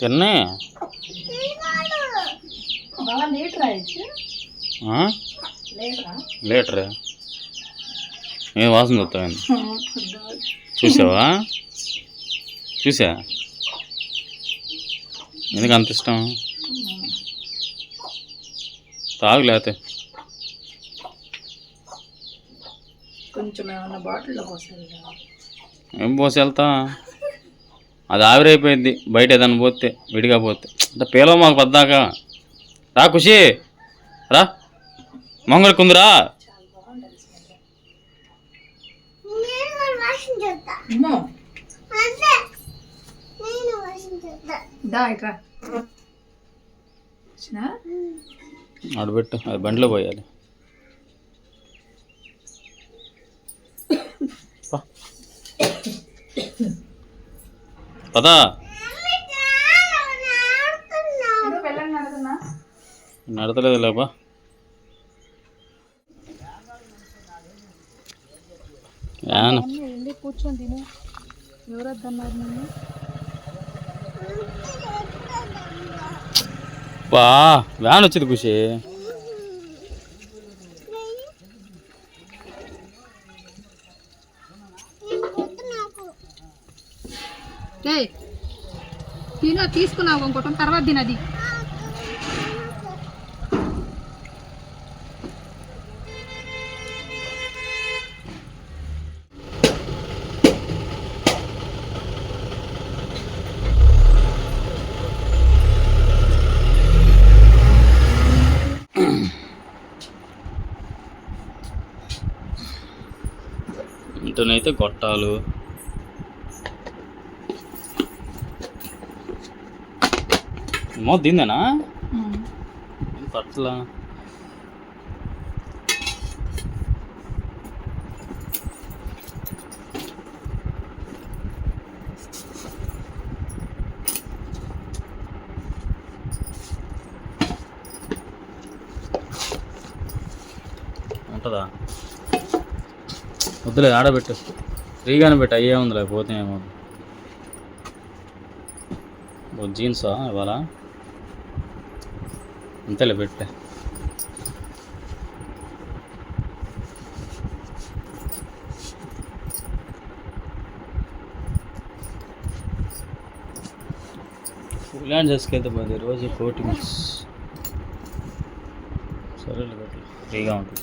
తిన్నే? Litre ఏం వాసన వస్తాయండి చూసావా? చూసా? ఎందుకు అంత ఇష్టం? తాగు లేతే. కొంచెం ఏమన్నా బాటిల్లో కదా. ఏం పోసి వెళ్తా? అది ఆవిరైపోయింది. బయట ఏదైనా పోతే విడిగా పోతే. అంటే పేలో మాకు పద్దాక. రా ఖుషి రా. మంగళ కుందిరా. ఆడబెట్టు అది బండిలో పోయాలి. పదా. నడతలేదు లేపా. యాన వెళ్ళి కూర్చొని తిను. ఎవరు వద్దన్నారు నేను బా వ్యాన్ వచ్చింది ఖుషి. ఏయ్ తిను తీసుకున్నావు ఇంకోటం తర్వాత తినది ఇంటనైతే గొట్టాలు ఏమో దీందేనా పట్ల? ఉంటుందా? వద్దులే ఆడబెట్టు. ఫ్రీగానే పెట్టు అయ్యే ఉందిలే పోతే ఏమో జీన్సా ఇవాళ? అంతేలే పెట్టే. ఫుల్ చేసుకెళ్తే పోతే రోజు కోటింగ్స్ సరేలే పెట్టు. ఫ్రీగా ఉంటుంది.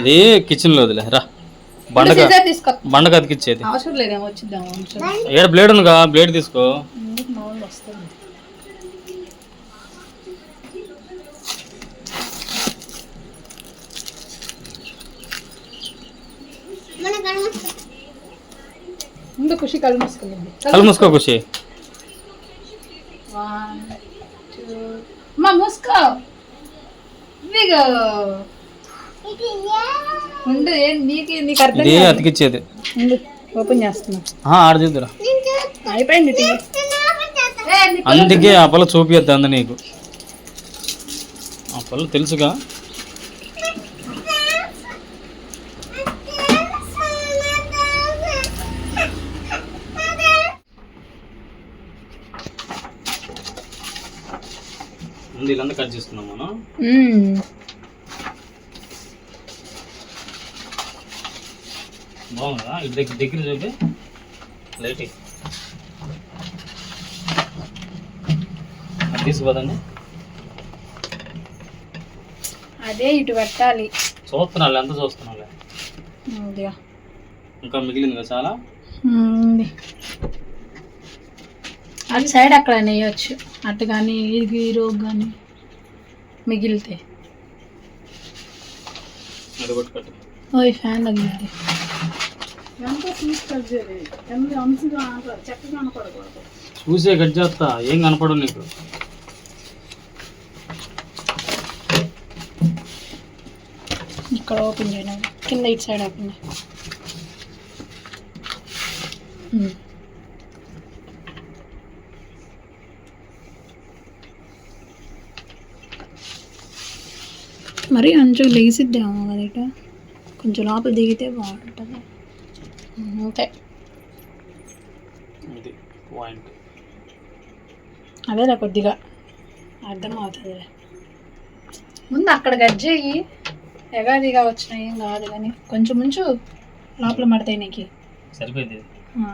అది కిచెన్లో వదిలే రా. బండక బండకు అతికిచ్చేది. అవసరం లేదేమో వచ్చిద్దాం కొంచెం ఏడ బ్లేడ్ బ్లేడ్ తీసుకో. ముందు ఖుషి కళ్ళు మూసుకో ఖుషి వన్ టూ అమ్మా మూసుకో. ఇదిగో. ఉండు ఏం నీకు నీకు అర్థం ఇది కాదు. అతికిచ్చేది. ఉండు ఓపెన్ చేస్తున్నా. ఆ, ఆడ చూద్దురా అయిపోయింది టీ. అందుకే ఆ పళ్ళు చూపియద్దు అంద నీకు. ఆ పళ్ళు తెలుసుగా? ముందు వీళ్ళంతా కట్ చేసుకున్నాం మనం. బాగుందా? దగ్గర దగ్గర చూపి లైట్ ఎయ్. అది ఇటు పెట్టాలి. చూస్తున్నాను ఎంత చూస్తున్నాను. ఇంకా మిగిలింది కదా చాలా. అది సైడ్ అక్కడ వేయచ్చు అటు కానీ ఇది రోగ్ కానీ మిగిలితే. అది కొట్టు కట్టు ఓ ఈ ఫ్యాన్ తగిలింది. ఎంత చూసి కట్ చేయాలి ఎంత అంచుగా అంటారు చక్కగా అనపడకూడదు చూసే కట్ చేస్తా ఏం కనపడవు నీకు? ఇక్కడ ఓపెన్ చేయడం కింద ఇటు సైడ్ ఓపెన్. మరి అంచు లేసిద్దాము కదా కొంచెం లోపల దిగితే బాగుంటుంది. అంతే ఇది పాయింట్ అదేలే కొద్దిగా. అర్థమవుతుంది ముందు అక్కడ గజ్జేయి ఎగాదిగా వచ్చినాయి ఏం కాదు కానీ కొంచెం ముంచు లోపల మడతాయి నీకు. సరిపోయింది. ఆ,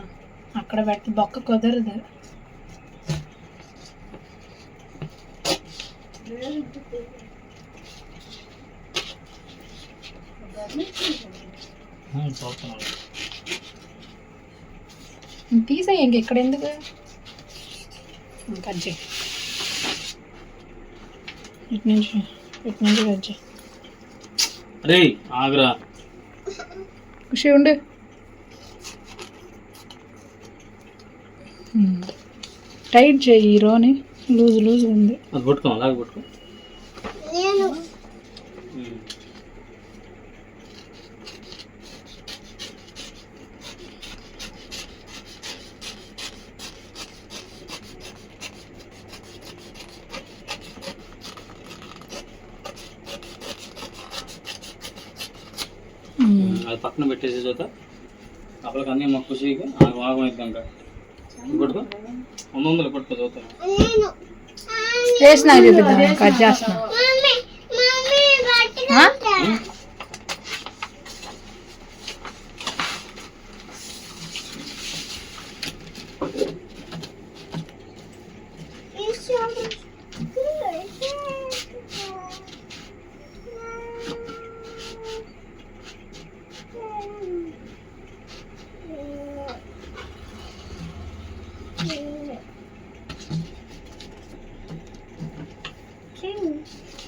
అక్కడ పెడితే బొక్క కుదరదు. చూస్తున్నాను తీసేయి ఇంక ఇక్కడ ఎందుకు కట్ చేయి. ఇటు నుంచి ఇటు నుంచి కట్ చేయి. అరే ఆగ్రా. ఖుషి ఉండు. టైట్ చేయి ఈ రోని. లూజ్ లూజ్ ఉంది. అది పట్టుకో అలాగే పట్టుకో ఉమ్. ఉమ్. అది పక్కన పెట్టేసి చూత అప్పటికి అన్నీ మొక్క చేయగా ఆగం అవుతాక పట్టుకో వంద వందలు పట్టుకో చూస్తాను వేసినా చూపిద్దాం కట్ చేస్తున్నా ఆ?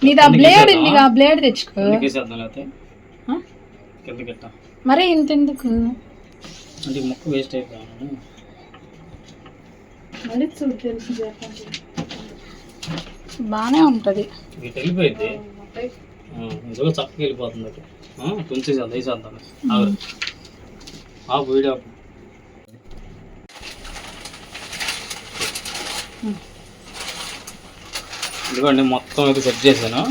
నీది ఆ బ్లేడ్ ఉంది ఆ బ్లేడ్ తెచ్చుకో. మరి ఇంత ఎందుకు? అంటే మొక్క వేస్ట్ అయిపోయాను మళ్ళీ చూడు తెలిసి బాగానే ఉంటుంది. ఇది వెళ్ళిపోయింది ఇందులో చక్కగా వెళ్ళిపోతుంది అది తుంచేసేద్దాం వేసేద్దాం. ఆగు. ఆపు వీడియో ఎందుకంటే ఇదిగోండి మొత్తం అయితే సెట్ చేశాను.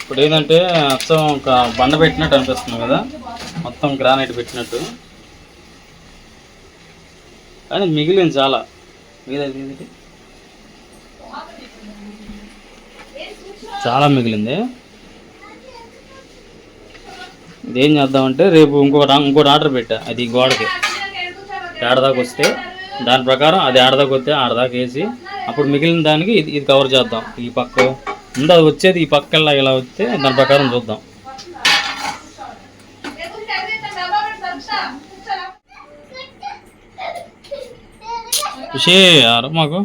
ఇప్పుడు ఏంటంటే మొత్తం ఒక బండ పెట్టినట్టు అనిపిస్తుంది కదా? మొత్తం గ్రానైట్ పెట్టినట్టు. కానీ మిగిలింది చాలా. మిగిలింది ఏంటి? చాలా మిగిలింది. ఇదేం చేద్దామంటే రేపు ఇంకోటి ఇంకోటి ఆర్డర్ పెట్టా. అది గోడకి. ఏడదాకా వస్తే దాని ప్రకారం అది ఏడదాకా వస్తే ఆడదాకా వేసి అప్పుడు మిగిలిన దానికి ఇది ఇది కవర్ చేద్దాం. ఈ పక్క ముందు అది వచ్చేది ఈ పక్కల్లా ఇలా వస్తే దాని ప్రకారం చూద్దాం. ఆరు మాకు?